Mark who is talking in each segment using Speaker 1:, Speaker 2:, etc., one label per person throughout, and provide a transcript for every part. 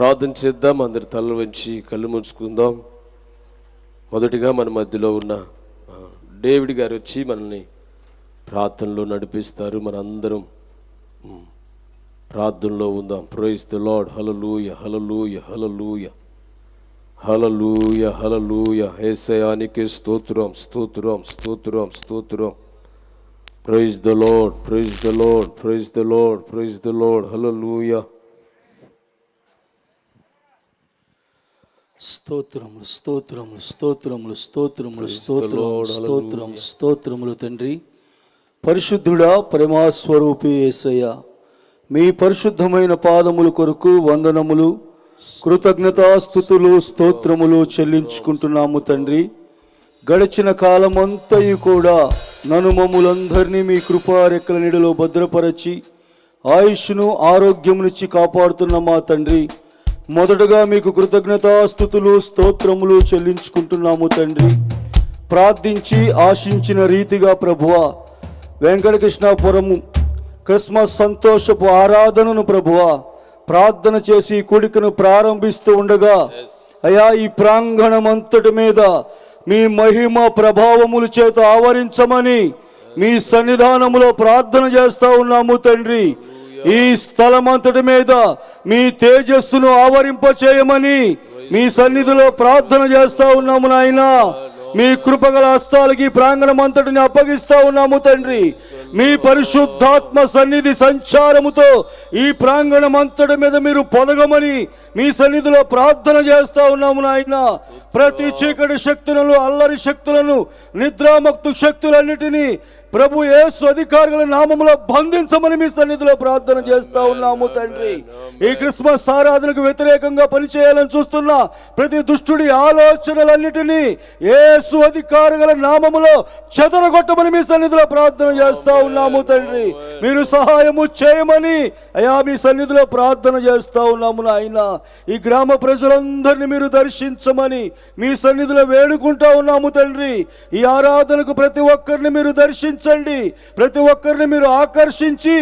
Speaker 1: ప్రార్థన చేద్దాం అందరి తలలు వంచి కళ్ళు ముంచుకుందాం మొదటిగా మన మధ్యలో ఉన్న డేవిడ్ గారు వచ్చి మనల్ని ప్రార్థనలో నడిపిస్తారు. మనందరం ప్రార్థనలో ఉందాం. Praise the lord hallelujah hallelujah hallelujah hallelujah hallelujah ఏసయానికి స్తోత్రం స్తోత్రం స్తోత్రం స్తోత్రం. Praise the lord praise the lord praise the lord praise the lord hallelujah
Speaker 2: స్తోత్రములు స్తోత్రములు స్తోత్రములు స్తోత్రములు స్తోత్రములు స్తోత్రం స్తోత్రములు తండ్రి. పరిశుద్ధుడా ప్రేమాస్వరూపి యేసయ్య మీ పరిశుద్ధమైన పాదముల కొరకు వందనములు కృతజ్ఞతాస్థుతులు స్తోత్రములు చెల్లించుకుంటున్నాము తండ్రి. గడిచిన కాలమంతయు కూడా నను మమ్ములందరినీ మీ కృపారెక్కల నీడలో భద్రపరచి ఆయుష్ను ఆరోగ్యమునిచ్చి కాపాడుతున్న మా తండ్రి. మొదటగా మీకు కృతజ్ఞతాస్థుతులు స్తోత్రములు చెల్లించుకుంటున్నాము తండ్రి. ప్రార్థించి ఆశించిన రీతిగా ప్రభువ వెంకటకృష్ణాపురము క్రిస్మస్ సంతోషపు ఆరాధనను ప్రభువ ప్రార్థన చేసి కూడికను ప్రారంభిస్తూ ఉండగా అయా ఈ ప్రాంగణం అంతటి మీద మీ మహిమ ప్రభావముల చేత ఆవరించమని మీ సన్నిధానములో ప్రార్థన చేస్తా ఉన్నాము తండ్రి. ఈ స్థలమంతటి మీద మీ తేజస్సును ఆవరింప చేయమని మీ సన్నిధిలో ప్రార్థన చేస్తా ఉన్నాము నాయన. మీ కృపగల హస్తాలకి ప్రాంగణం అంతటిని అప్పగిస్తా ఉన్నాము తండ్రి. మీ పరిశుద్ధాత్మ సన్నిధి సంచారముతో ఈ ప్రాంగణం అంతటి మీద మీరు పొదగమని మీ సన్నిధిలో ప్రార్థన చేస్తా ఉన్నాము నాయన. ప్రతి చీకటి శక్తులను అల్లరి శక్తులను నిద్రామక్తు శక్తులన్నిటినీ ప్రభు యేసు అధికారుల నామములో బంధించమని మీ సన్నిధిలో ప్రార్థన చేస్తా ఉన్నాము తండ్రి. ఈ క్రిస్మస్ ఆరాధనకు వ్యతిరేకంగా పనిచేయాలని చూస్తున్న ప్రతి దుష్టుడి ఆలోచనలన్నిటినీ యేసు అధికారుల నామములో చెదరగొట్టమని మీ సన్నిధిలో ప్రార్థన చేస్తా ఉన్నాము తండ్రి. మీరు సహాయము చేయమని అయా మీ సన్నిధిలో ప్రార్థన చేస్తా ఉన్నాము నాయన. ఈ గ్రామ ప్రజలందరినీ మీరు దర్శించమని మీ సన్నిధిలో వేడుకుంటా ఉన్నాము తండ్రి. ఈ ఆరాధనకు ప్రతి ఒక్కరిని మీరు ప్రేమించండి ప్రతి ఒక్కరిని మీరు ఆకర్షించి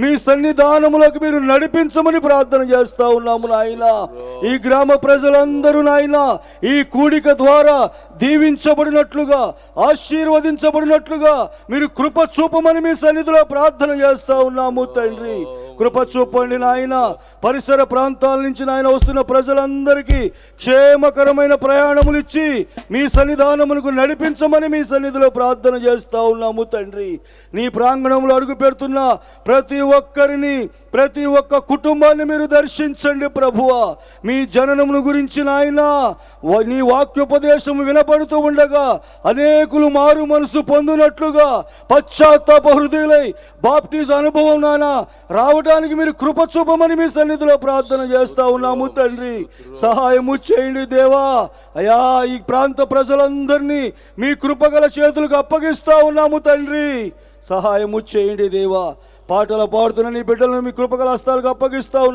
Speaker 2: మీ సన్నిధానములోకి మీరు నడిపించమని ప్రార్థన చేస్తా ఉన్నాము నాయన. ఈ గ్రామ ప్రజలందరూ నాయన ఈ కూడిక ద్వారా దీవించబడినట్లుగా ఆశీర్వదించబడినట్లుగా మీరు కృప చూపమని మీ సన్నిధిలో ప్రార్థన చేస్తా ఉన్నాము తండ్రి. కృప చూపండి నాయన. పరిసర ప్రాంతాల నుంచి నాయన వస్తున్న ప్రజలందరికీ క్షేమకరమైన ప్రయాణములు ఇచ్చి మీ సన్నిధానమునకు నడిపించమని మీ సన్నిధిలో ప్రార్థన చేస్తా ఉన్నాము తండ్రి. నీ ప్రాంగణంలో అడుగు పెడుతున్న ప్రతి ఒక్కరిని ప్రతి ఒక్క కుటుంబాన్ని మీరు దర్శించండి ప్రభువ. మీ జననమును గురించి నాయన వ- నీ వాక్యోపదేశం వినపడుతూ ఉండగా అనేకులు మారు మనసు పొందినట్లుగా పశ్చాత్తాప హృదయులై బాప్టిజ్ అనుభవం నానా రావడానికి మీరు కృప చూపమని మీ సన్నిధిలో ప్రార్థన చేస్తా ఉన్నాము తండ్రి. సహాయము చేయండి దేవా. అయా ఈ ప్రాంత ప్రజలందరినీ మీ కృపగల చేతులకు అప్పగిస్తా ఉన్నాము తండ్రి. సహాయము చేయండి దేవా. పాటలు పాడుతున్న నీ బిడ్డలను మీ కృపగల హస్తాలకు అప్పగిస్తా ఉన్నాము